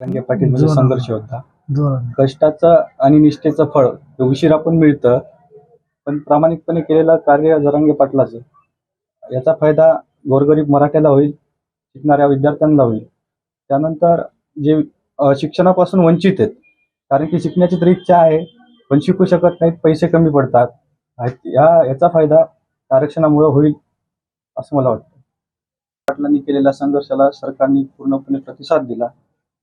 रंगे पाटील म्हणजे संघर्ष होता. दोन कष्टाचं आणि निष्ठेचं फळ उशिरा पण मिळतं पण प्रामाणिकपणे केलेलं कार्य जरांगे पाटलाचं. याचा फायदा गोरगरीब मराठ्याला होईल शिकणाऱ्या विद्यार्थ्यांना होईल. त्यानंतर जे अ, शिक्षणापासून वंचित आहेत कारण की शिकण्याची तर इच्छा आहे पण शिकू शकत नाहीत पैसे कमी पडतात. आहेत- या याचा फायदा आरक्षणामुळे होईल असं मला वाटतं. पाटलांनी केलेल्या संघर्षाला सरकारने पूर्णपणे प्रतिसाद दिला.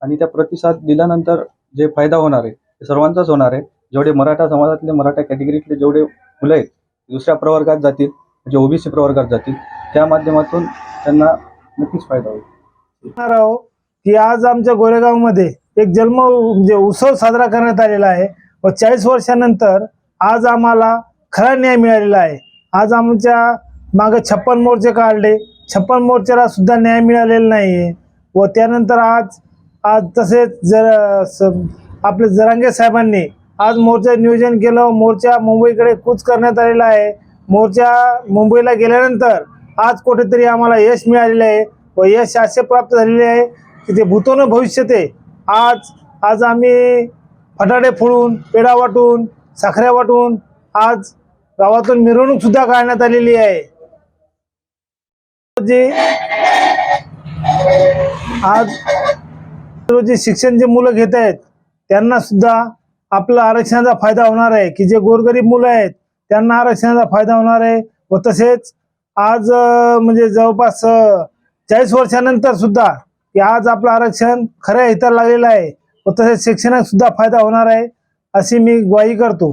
आणि त्या प्रतिसाद दिल्यानंतर जे फायदा होणार आहे ते सर्वांचाच होणार आहे. जेवढे मराठा समाजातले मराठा कॅटेगरीतले जेवढे मुलं आहेत दुसऱ्या प्रवर्गात जातील म्हणजे ओबीसी प्रवर्गात जातील त्या माध्यमातून त्यांना नक्कीच फायदा होईल. आहो की आज आमच्या गोरेगावमध्ये एक जन्म म्हणजे उत्सव साजरा करण्यात आलेला आहे व चाळीस वर्षानंतर आज आम्हाला खरा न्याय मिळालेला आहे. आज आमच्या मागे छप्पन मोर्चे काढले. छप्पन मोर्चाला सुद्धा न्याय मिळालेला नाही आहे व त्यानंतर आज आज तसेच जर स- आपले जरांगे साहेबांनी आज मोर्चा नियोजन केलं मोर्चा मुंबईकडे कूच करण्यात आलेला आहे. मोर्चा मुंबईला गेल्यानंतर आज कुठेतरी आम्हाला यश मिळालेलं आहे व यश असे प्राप्त झालेले आहे की ते भूतोन भविष्य ते आज आज आम्ही फटाडे फोडून पेढा वाटून साखऱ्या वाटून आज गावातून मिरवणूक सुद्धा काढण्यात आलेली आहे. जी आज जे शिक्षण जे मुलं घेत आहेत त्यांना सुद्धा आपला आरक्षणाचा फायदा होणार आहे. की जे गोरगरीब मुलं आहेत त्यांना आरक्षणाचा फायदा होणार आहे. व तसेच आज म्हणजे जवळपास चाळीस वर्षानंतर सुद्धा की आज आपलं आरक्षण खऱ्या हिताला लागलेलं आहे. व तसेच शिक्षणात सुद्धा फायदा होणार आहे अशी मी ग्वाही करतो.